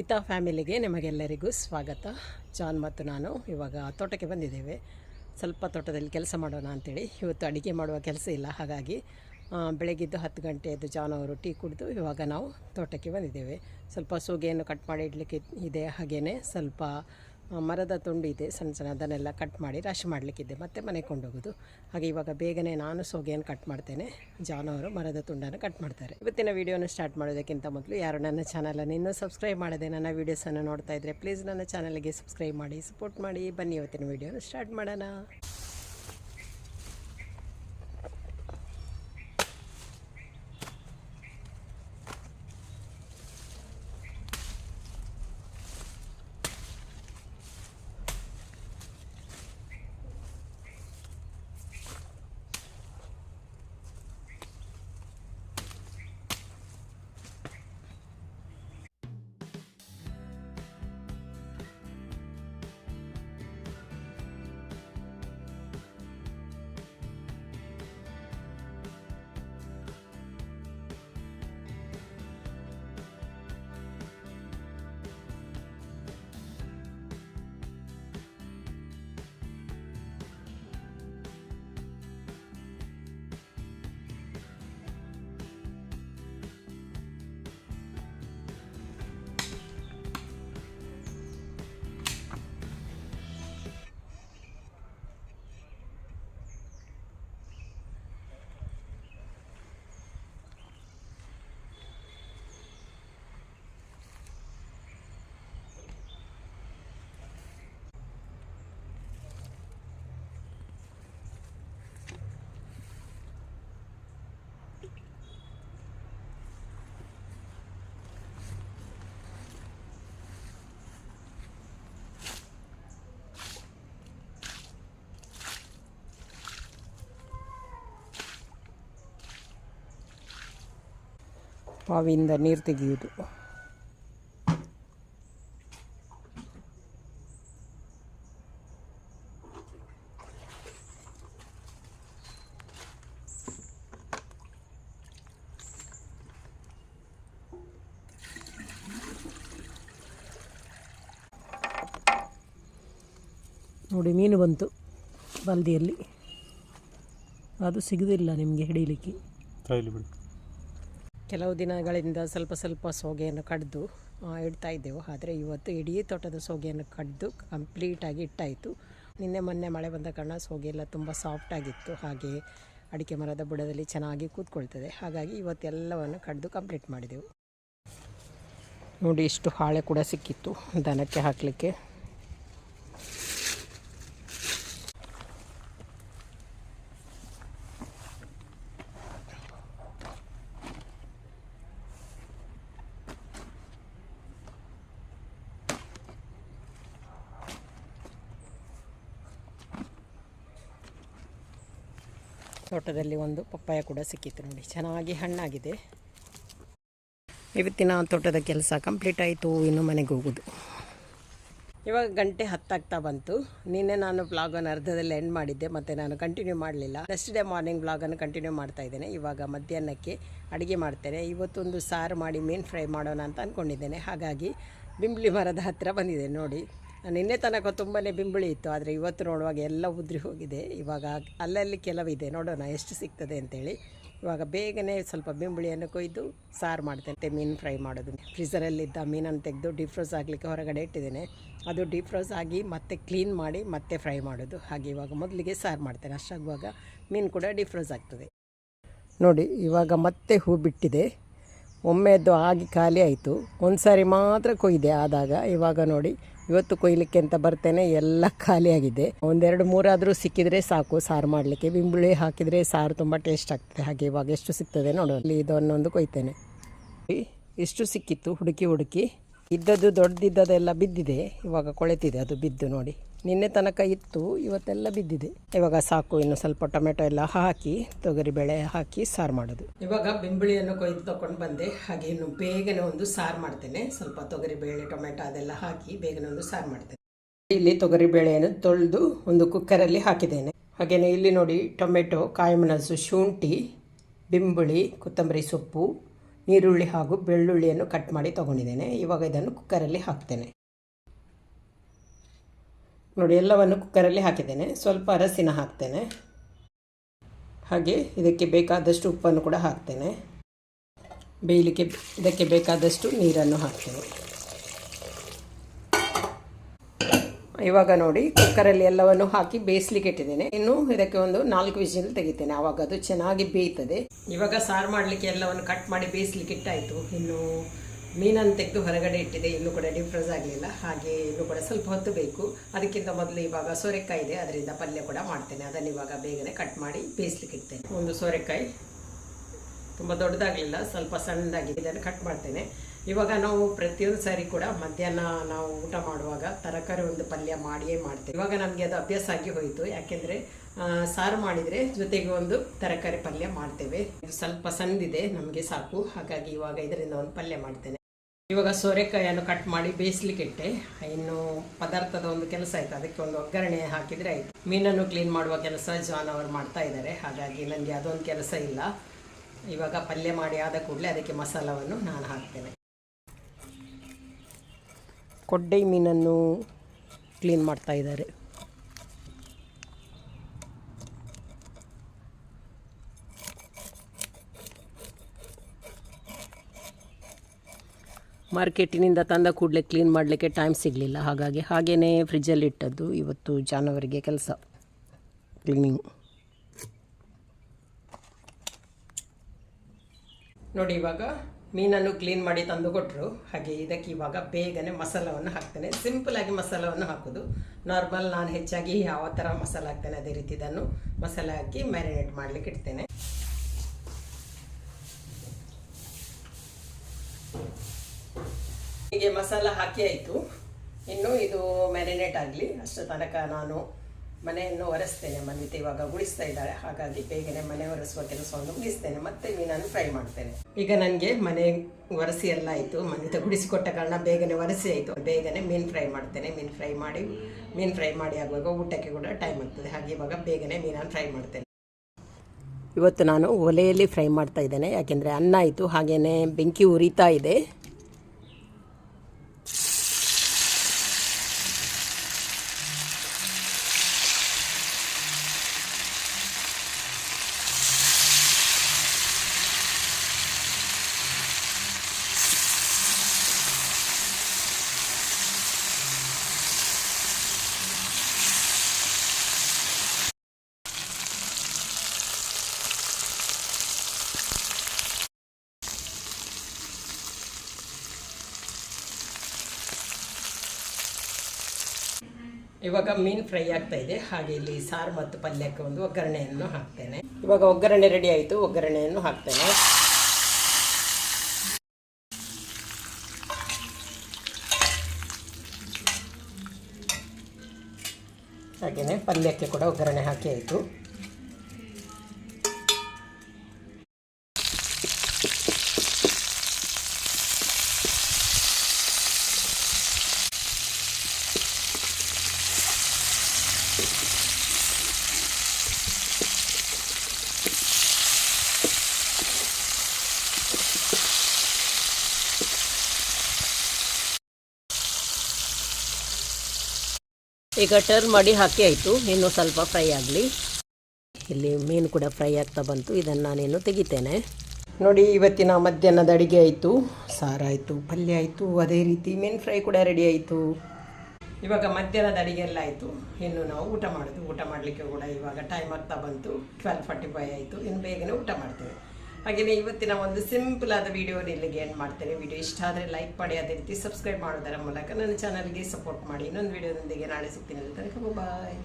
ವಿತಾ ಫ್ಯಾಮಿಲಿಗೆ ನಿಮಗೆಲ್ಲರಿಗೂ ಸ್ವಾಗತ. ಜಾನ್ ಮತ್ತು ನಾನು ಇವಾಗ ತೋಟಕ್ಕೆ ಬಂದಿದ್ದೇವೆ. ಸ್ವಲ್ಪ ತೋಟದಲ್ಲಿ ಕೆಲಸ ಮಾಡೋಣ ಅಂತೇಳಿ. ಇವತ್ತು ಅಡುಗೆ ಮಾಡುವ ಕೆಲಸ ಇಲ್ಲ, ಹಾಗಾಗಿ ಬೆಳಗಿದ್ದು ಹತ್ತು ಗಂಟೆಯದ್ದು ಜಾನ್ ಅವರು ಟೀ ಕುಡಿದು ಇವಾಗ ನಾವು ತೋಟಕ್ಕೆ ಬಂದಿದ್ದೇವೆ. ಸ್ವಲ್ಪ ಸೂಗೆಯನ್ನು ಕಟ್ ಮಾಡಿ ಇಡಲಿಕ್ಕೆ ಇದೆ ಹಾಗೆಯೇ ಸ್ವಲ್ಪ ಮರದ ತುಂಡು ಇದೆ, ಸಣ್ಣ ಸಣ್ಣ ಅದನ್ನೆಲ್ಲ ಕಟ್ ಮಾಡಿ ರಶ್ ಮಾಡಲಿಕ್ಕಿದ್ದೆ ಮತ್ತೆ ಮನೆಗೆ ಕೊಂಡೋಗೋದು. ಹಾಗೆ ಇವಾಗ ಬೇಗನೆ ನಾನು ಸೋಗೆಯನ್ನು ಕಟ್ ಮಾಡ್ತೇನೆ. ಜಾನುವಾರು ಮರದ ತುಂಡನ್ನು ಕಟ್ ಮಾಡ್ತಾರೆ. ಇವತ್ತಿನ ವೀಡಿಯೋನ ಸ್ಟಾರ್ಟ್ ಮಾಡೋದಕ್ಕಿಂತ ಮೊದಲು ಯಾರು ನನ್ನ ಚಾನಲನ್ನು ಇನ್ನೂ ಸಬ್ಸ್ಕ್ರೈಬ್ ಮಾಡದೆ ನನ್ನ ವೀಡಿಯೋಸನ್ನು ನೋಡ್ತಾ ಇದ್ದರೆ ಪ್ಲೀಸ್ ನನ್ನ ಚಾನಲ್ಗೆ ಸಬ್ಸ್ಕ್ರೈಬ್ ಮಾಡಿ ಸಪೋರ್ಟ್ ಮಾಡಿ. ಬನ್ನಿ ಇವತ್ತಿನ ವೀಡಿಯೋನ ಸ್ಟಾರ್ಟ್ ಮಾಡೋಣ. ಬಾವಿಯಿಂದ ನೀರು ತೆಗೆಯುವುದು. ನೋಡಿ ಮೀನು ಬಂತು ಬಲ್ದಿಯಲ್ಲಿ. ಅದು ಸಿಗುವುದಿಲ್ಲ ನಿಮಗೆ ಹಿಡಿಯಲಿಕ್ಕೆ ಬಿಡು ಕೆಲವು ದಿನಗಳಿಂದ ಸ್ವಲ್ಪ ಸ್ವಲ್ಪ ಸೋಗೆಯನ್ನು ಕಡಿದು ಇಡ್ತಾ ಇದ್ದೆವು. ಆದರೆ ಇವತ್ತು ಇಡೀ ತೋಟದ ಸೋಗೆಯನ್ನು ಕಡ್ದು ಕಂಪ್ಲೀಟಾಗಿ ಇಟ್ಟಾಯಿತು. ನಿನ್ನೆ ಮೊನ್ನೆ ಮಳೆ ಬಂದ ಕಾರಣ ಸೋಗೆ ಎಲ್ಲ ತುಂಬ ಸಾಫ್ಟ್ ಆಗಿತ್ತು. ಹಾಗೆ ಅಡಿಕೆ ಮರದ ಬುಡದಲ್ಲಿ ಚೆನ್ನಾಗಿ ಕೂತ್ಕೊಳ್ತದೆ. ಹಾಗಾಗಿ ಇವತ್ತೆಲ್ಲವನ್ನು ಕಡ್ದು ಕಂಪ್ಲೀಟ್ ಮಾಡಿದೆವು. ನೋಡಿ, ಇಷ್ಟು ಹಾಳೆ ಕೂಡ ಸಿಕ್ಕಿತ್ತು. ದನಕ್ಕೆ ಹಾಕಲಿಕ್ಕೆ. ತೋಟದಲ್ಲಿ ಒಂದು ಪಪ್ಪಾಯ ಕೂಡ ಸಿಕ್ಕಿತ್ತು ನೋಡಿ. ಚೆನ್ನಾಗಿ ಹಣ್ಣಾಗಿದೆ. ಇವತ್ತಿನ ತೋಟದ ಕೆಲಸ ಕಂಪ್ಲೀಟ್ ಆಯಿತು, ಇನ್ನು ಮನೆಗೆ ಹೋಗೋದು. ಇವಾಗ ಗಂಟೆ ಹತ್ತಾಗ್ತಾ ಬಂತು. ನಿನ್ನೆ ನಾನು ಬ್ಲಾಗನ್ನು ಅರ್ಧದಲ್ಲಿ ಎಂಡ್ ಮಾಡಿದ್ದೆ, ಮತ್ತು ನಾನು ಕಂಟಿನ್ಯೂ ಮಾಡಲಿಲ್ಲ. ನೆಕ್ಸ್ಟ್ ಡೇ ಮಾರ್ನಿಂಗ್ ಬ್ಲಾಗನ್ನು ಕಂಟಿನ್ಯೂ ಮಾಡ್ತಾ ಇದ್ದೇನೆ. ಇವಾಗ ಮಧ್ಯಾಹ್ನಕ್ಕೆ ಅಡುಗೆ ಮಾಡ್ತೇನೆ. ಇವತ್ತೊಂದು ಸಾರು ಮಾಡಿ ಮೀನು ಫ್ರೈ ಮಾಡೋಣ ಅಂತ ಅಂದ್ಕೊಂಡಿದ್ದೇನೆ ಹಾಗಾಗಿ ಬಿಂಬ್ಲಿ ಮರದ ಹತ್ತಿರ ಬಂದಿದೆ ನೋಡಿ. ನಿನ್ನೆ ತನಕ ತುಂಬಾ ಬಿಂಬಳಿ ಇತ್ತು, ಆದರೆ ಇವತ್ತು ನೋಡುವಾಗ ಎಲ್ಲ ಉದ್ರಿ ಹೋಗಿದೆ. ಇವಾಗ ಅಲ್ಲಲ್ಲಿ ಕೆಲವಿದೆ, ನೋಡೋಣ ಎಷ್ಟು ಸಿಗ್ತದೆ ಅಂತೇಳಿ. ಇವಾಗ ಬೇಗನೆ ಸ್ವಲ್ಪ ಬಿಂಬಳಿಯನ್ನು ಕೊಯ್ದು ಸಾರು ಮಾಡ್ತೇನೆ, ಮೀನು ಫ್ರೈ ಮಾಡೋದು. ಫ್ರೀಸರಲ್ಲಿದ್ದ ಮೀನನ್ನು ತೆಗೆದು ಡಿಫ್ರೋಸ್ ಆಗಲಿಕ್ಕೆ ಹೊರಗಡೆ ಇಟ್ಟಿದ್ದೇನೆ. ಅದು ಡಿಫ್ರೋಸ್ ಆಗಿ ಮತ್ತೆ ಕ್ಲೀನ್ ಮಾಡಿ ಮತ್ತೆ ಫ್ರೈ ಮಾಡೋದು. ಹಾಗೆ ಇವಾಗ ಮೊದಲಿಗೆ ಸಾರು ಮಾಡ್ತೇನೆ. ಅಷ್ಟಾಗುವಾಗ ಮೀನು ಕೂಡ ಡಿಫ್ರೋಸ್ ಆಗ್ತದೆ. ನೋಡಿ, ಇವಾಗ ಮತ್ತೆ ಹೂ ಬಿಟ್ಟಿದೆ. ಒಮ್ಮೆ ಅದು ಆಗಿ ಖಾಲಿ ಆಯಿತು. ಒಂದು ಸಾರಿ ಮಾತ್ರ ಕೊಯ್ದೆ ಆದಾಗ, ಇವಾಗ ನೋಡಿ, ಇವತ್ತು ಕೊಯ್ಲಿಕ್ಕೆ ಅಂತ ಬರ್ತೇನೆ, ಎಲ್ಲ ಖಾಲಿಯಾಗಿದೆ ಒಂದೆರಡು ಮೂರಾದರೂ ಸಿಕ್ಕಿದರೆ ಸಾಕು, ಸಾರು ಮಾಡಲಿಕ್ಕೆ. ಬಿಂಬುಳಿ ಹಾಕಿದರೆ ಸಾರು ತುಂಬ ಟೇಸ್ಟ್ ಆಗ್ತದೆ. ಹಾಗೆ ಇವಾಗ ಎಷ್ಟು ಸಿಗ್ತದೆ ನೋಡು. ಅಲ್ಲಿ ಇದನ್ನೊಂದು ಕೊಯ್ತೇನೆ. ಇಷ್ಟು ಸಿಕ್ಕಿತ್ತು, ಹುಡುಕಿ ಹುಡುಕಿ. ಇದ್ದದ್ದು ದೊಡ್ಡದಿದ್ದದೆಲ್ಲ ಬಿದ್ದಿದೆ. ಇವಾಗ ಕೊಳೆತಿದೆ, ಅದು ಬಿದ್ದು ನೋಡಿ. ನಿನ್ನೆ ತನಕ ಇತ್ತು, ಇವತ್ತೆಲ್ಲ ಬಿದ್ದಿದೆ. ಇವಾಗ ಸಾಕು, ಇನ್ನು ಸ್ವಲ್ಪ ಟೊಮೆಟೊ ಎಲ್ಲ ಹಾಕಿ, ತೊಗರಿ ಬೇಳೆ ಹಾಕಿ ಸಾರು ಮಾಡೋದು. ಇವಾಗ ಬೆಂಬುಳಿಯನ್ನು ಕೊಯ್ದು ತಗೊಂಡು ಬಂದೆ. ಹಾಗೆ ಇನ್ನು ಬೇಗನೆ ಒಂದು ಸಾರು ಮಾಡ್ತೇನೆ. ಸ್ವಲ್ಪ ತೊಗರಿ ಬೇಳೆ, ಟೊಮೆಟೊ ಅದೆಲ್ಲ ಹಾಕಿ ಬೇಗನೆ ಒಂದು ಸಾರು ಮಾಡ್ತೇನೆ. ಇಲ್ಲಿ ತೊಗರಿ ಬೇಳೆಯನ್ನು ತೊಳೆದು ಒಂದು ಕುಕ್ಕರಲ್ಲಿ ಹಾಕಿದ್ದೇನೆ. ಹಾಗೆಯೇ ಇಲ್ಲಿ ನೋಡಿ ಟೊಮೆಟೊ ಕಾಯಿಮೆಣಸು ಶುಂಠಿ, ಬಿಂಬುಳಿ, ಕೊತ್ತಂಬರಿ ಸೊಪ್ಪು ನೀರುಳ್ಳಿ ಹಾಗೂ ಬೆಳ್ಳುಳ್ಳಿಯನ್ನು ಕಟ್ ಮಾಡಿ ತೊಗೊಂಡಿದ್ದೇನೆ. ಇವಾಗ ಇದನ್ನು ಕುಕ್ಕರಲ್ಲಿ ಹಾಕ್ತೇನೆ. ನೋಡಿ, ಎಲ್ಲವನ್ನು ಕುಕ್ಕರಲ್ಲಿ ಹಾಕಿದ್ದೇನೆ. ಸ್ವಲ್ಪ ಅರಸಿನ ಹಾಕ್ತೇನೆ. ಹಾಗೆ ಇದಕ್ಕೆ ಬೇಕಾದಷ್ಟು ಉಪ್ಪನ್ನು ಕೂಡ ಹಾಕ್ತೇನೆ. ಬೇಯಲಿಕ್ಕೆ ಇದಕ್ಕೆ ಬೇಕಾದಷ್ಟು ನೀರನ್ನು ಹಾಕ್ತೇನೆ. ಇವಾಗ ನೋಡಿ, ಕುಕ್ಕರಲ್ಲಿ ಎಲ್ಲವನ್ನು ಹಾಕಿ ಬೇಯಿಸ್ಲಿಕ್ಕೆ ಇಟ್ಟಿದ್ದೇನೆ. ಇನ್ನು ಇದಕ್ಕೆ ಒಂದು ನಾಲ್ಕು ವಿಸಿಲ್ ತೆಗಿತೇನೆ. ಅವಾಗ ಅದು ಚೆನ್ನಾಗಿ ಬೇಯ್ತದೆ. ಇವಾಗ ಸಾರು ಮಾಡಲಿಕ್ಕೆ ಎಲ್ಲವನ್ನು ಕಟ್ ಮಾಡಿ ಬೇಯಿಸ್ಲಿಕ್ಕೆ ಇಟ್ಟಾಯಿತು. ಇನ್ನು ಮೀನನ್ನು ತೆಗೆದು ಹೊರಗಡೆ ಇಟ್ಟಿದೆ. ಇನ್ನೂ ಕೂಡ ಡಿಫ್ರೆಸ್ ಆಗಲಿಲ್ಲ. ಹಾಗೆ ಇನ್ನೂ ಕೂಡ ಸ್ವಲ್ಪ ಹೊತ್ತು ಬೇಕು. ಅದಕ್ಕಿಂತ ಮೊದಲು ಇವಾಗ ಸೋರೆಕಾಯಿ ಇದೆ. ಅದರಿಂದ ಪಲ್ಯ ಕೂಡ ಮಾಡ್ತೇನೆ. ಅದನ್ನು ಇವಾಗ ಬೇಗನೆ ಕಟ್ ಮಾಡಿ ಬೇಯಿಸ್ಲಿಕ್ಕೆ ಇಡ್ತೇನೆ. ಒಂದು ಸೋರೆಕಾಯಿ ತುಂಬ ದೊಡ್ಡದಾಗಲಿಲ್ಲ. ಸ್ವಲ್ಪ ಸಣ್ಣದಾಗಿದೆ. ಇದನ್ನು ಕಟ್ ಮಾಡ್ತೇನೆ. ಇವಾಗ ನಾವು ಪ್ರತಿಯೊಂದು ಸಾರಿ ಕೂಡ ಮಧ್ಯಾಹ್ನ ನಾವು ಊಟ ಮಾಡುವಾಗ ತರಕಾರಿ ಒಂದು ಪಲ್ಯ ಮಾಡಿಯೇ ಮಾಡ್ತೇವೆ. ಇವಾಗ ನಮಗೆ ಅದು ಅಭ್ಯಾಸ ಆಗಿ ಹೋಯಿತು. ಯಾಕೆಂದರೆ ಸಾರು ಮಾಡಿದರೆ ಜೊತೆಗೆ ಒಂದು ತರಕಾರಿ ಪಲ್ಯ ಮಾಡ್ತೇವೆ. ಇದು ಸ್ವಲ್ಪ ಸಂದಿದೆ, ನಮಗೆ ಸಾಕು. ಹಾಗಾಗಿ ಇವಾಗ ಇದರಿಂದ ಒಂದು ಪಲ್ಯ ಮಾಡ್ತೇನೆ. ಇವಾಗ ಸೋರೆಕಾಯಿಯನ್ನು ಕಟ್ ಮಾಡಿ ಬೇಯಿಸ್ಲಿಕ್ಕೆ ಇಟ್ಟೆ ಇನ್ನು ಪದಾರ್ಥದ ಒಂದು ಕೆಲಸ ಆಯ್ತು. ಅದಕ್ಕೆ ಒಂದು ಒಗ್ಗರಣೆ ಹಾಕಿದರೆ ಆಯ್ತು. ಮೀನನ್ನು ಕ್ಲೀನ್ ಮಾಡುವ ಕೆಲಸ ಜಾನ್ ಅವರು ಮಾಡ್ತಾ ಇದ್ದಾರೆ. ಹಾಗಾಗಿ ನನಗೆ ಅದೊಂದು ಕೆಲಸ ಇಲ್ಲ. ಇವಾಗ ಪಲ್ಯ ಮಾಡಿ ಆದ ಕೂಡಲೇ ಅದಕ್ಕೆ ಮಸಾಲವನ್ನು ನಾನು ಹಾಕ್ತೇನೆ. ಕೊಡ್ಡೆ ಮೀನನ್ನು ಕ್ಲೀನ್ ಮಾಡ್ತಾ ಇದ್ದಾರೆ. ಮಾರ್ಕೆಟಿನಿಂದ ತಂದ ಕೂಡಲೇ ಕ್ಲೀನ್ ಮಾಡಲಿಕ್ಕೆ ಟೈಮ್ ಸಿಗಲಿಲ್ಲ. ಹಾಗಾಗಿ ಹಾಗೆಯೇ ಫ್ರಿಜ್ಜಲ್ಲಿ ಇಟ್ಟದ್ದು ಇವತ್ತು ಜಾನುವಾರಿಗೆ ಕೆಲಸ. ಕ್ಲೀನಿಂಗ್ ನೋಡಿ ಇವಾಗ ಮೀನನ್ನು ಕ್ಲೀನ್ ಮಾಡಿ ತಂದು ಕೊಟ್ಟರು ಹಾಗೆ ಇದಕ್ಕೆ ಇವಾಗ ಬೇಗನೆ ಮಸಾಲವನ್ನು ಹಾಕ್ತೇನೆ. ಸಿಂಪಲಾಗಿ ಮಸಾಲವನ್ನು ಹಾಕೋದು. ನಾರ್ಮಲ್ ನಾನು ಹೆಚ್ಚಾಗಿ ಯಾವ ಥರ ಮಸಾಲ ಹಾಕ್ತೇನೆ ಅದೇ ರೀತಿ ಇದನ್ನು ಮಸಾಲ ಹಾಕಿ ಮ್ಯಾರಿನೇಟ್ ಮಾಡಲಿಕ್ಕೆ ಇಡ್ತೇನೆ. ಹೀಗೆ ಮಸಾಲ ಹಾಕಿ ಆಯಿತು. ಇನ್ನು ಇದು ಮ್ಯಾರಿನೇಟ್ ಆಗಲಿ. ಅಷ್ಟು ತನಕ ನಾನು ಮನೆಯನ್ನು ಒರೆಸ್ತೇನೆ. ಮನಿತ ಇವಾಗ ಗುಡಿಸ್ತಾ ಇದ್ದಾಳೆ. ಹಾಗಾಗಿ ಬೇಗನೆ ಮನೆ ಒರೆಸುವ ಕೆಲಸವನ್ನು ಮುಗಿಸ್ತೇನೆ. ಮತ್ತೆ ಮೀನನ್ನು ಫ್ರೈ ಮಾಡ್ತೇನೆ. ಈಗ ನನಗೆ ಮನೆ ಒರೆಸಿ ಎಲ್ಲ ಆಯಿತು. ಮನಿತ ಗುಡಿಸಿಕೊಟ್ಟ ಕಾರಣ ಬೇಗನೆ ಒರೆಸಿ ಆಯಿತು. ಬೇಗನೆ ಮೀನು ಫ್ರೈ ಮಾಡ್ತೇನೆ. ಮೀನು ಫ್ರೈ ಮಾಡಿ, ಮೀನು ಫ್ರೈ ಮಾಡಿ ಆಗುವಾಗ ಊಟಕ್ಕೆ ಕೂಡ ಟೈಮ್ ಆಗ್ತದೆ. ಹಾಗೆ ಇವಾಗ ಬೇಗನೆ ಮೀನನ್ನು ಫ್ರೈ ಮಾಡ್ತೇನೆ. ಇವತ್ತು ನಾನು ಒಲೆಯಲ್ಲಿ ಫ್ರೈ ಮಾಡ್ತಾ ಇದ್ದೇನೆ. ಯಾಕೆಂದರೆ ಅನ್ನ ಆಯಿತು. ಹಾಗೆಯೇ ಬೆಂಕಿ ಉರಿತಾ ಇದೆ. ಇವಾಗ ಮೀನು ಫ್ರೈ ಆಗ್ತಾ ಇದೆ. ಹಾಗೆ ಇಲ್ಲಿ ಸಾರು ಮತ್ತು ಪಲ್ಯಕ್ಕೆ ಒಂದು ಒಗ್ಗರಣೆಯನ್ನು ಹಾಕ್ತೇನೆ. ಇವಾಗ ಒಗ್ಗರಣೆ ರೆಡಿ ಆಯಿತು. ಒಗ್ಗರಣೆಯನ್ನು ಹಾಕ್ತೇನೆ. ಹಾಗೆಯೇ ಪಲ್ಯಕ್ಕೆ ಕೂಡ ಒಗ್ಗರಣೆ ಹಾಕಿ ಆಯಿತು. ಈಗ ಟರ್ನ್ ಮಾಡಿ ಹಾಕಿ ಆಯಿತು. ಇನ್ನು ಸ್ವಲ್ಪ ಫ್ರೈ ಆಗಲಿ. ಇಲ್ಲಿ ಮೀನು ಕೂಡ ಫ್ರೈ ಆಗ್ತಾ ಬಂತು. ಇದನ್ನು ನಾನೇನು ತೆಗಿತೇನೆ. ನೋಡಿ, ಇವತ್ತಿನ ಮಧ್ಯಾಹ್ನದ ಅಡುಗೆ ಆಯಿತು. ಸಾರಾಯಿತು ಪಲ್ಯ ಆಯಿತು. ಅದೇ ರೀತಿ ಮೀನು ಫ್ರೈ ಕೂಡ ರೆಡಿ ಆಯಿತು. ಇವಾಗ ಮಧ್ಯಾಹ್ನದ ಅಡುಗೆ ಎಲ್ಲ ಆಯಿತು. ಇನ್ನು ನಾವು ಊಟ ಮಾಡೋದು. ಊಟ ಮಾಡಲಿಕ್ಕೆ ಕೂಡ ಇವಾಗ ಟೈಮ್ ಆಗ್ತಾ ಬಂತು. ಟ್ವೆಲ್ ಫಾರ್ಟಿ ಫೈವ್ ಆಯಿತು. ಇನ್ನು ಬೇಗನೆ ಊಟ ಮಾಡ್ತೇವೆ. ಹಾಗೆಯೇ ಇವತ್ತಿನ ಒಂದು ಸಿಂಪಲ್ ಆದ ವಿಡಿಯೋ ಇಲ್ಲಿಗೆ ಏನು ಮಾಡ್ತೇನೆ. ವಿಡಿಯೋ ಇಷ್ಟ ಆದರೆ ಲೈಕ್ ಮಾಡಿ, ಅದೇ ರೀತಿ ಸಬ್ಸ್ಕ್ರೈಬ್ ಮಾಡೋದರ ಮೂಲಕ ನನ್ನ ಚಾನಲ್ಗೆ ಸಪೋರ್ಟ್ ಮಾಡಿ. ಇನ್ನೊಂದು ವಿಡಿಯೋದೊಂದಿಗೆ ನಾಳೆ ಸಿಗ್ತೀನಿ. ತನಕ ಬಾಯ್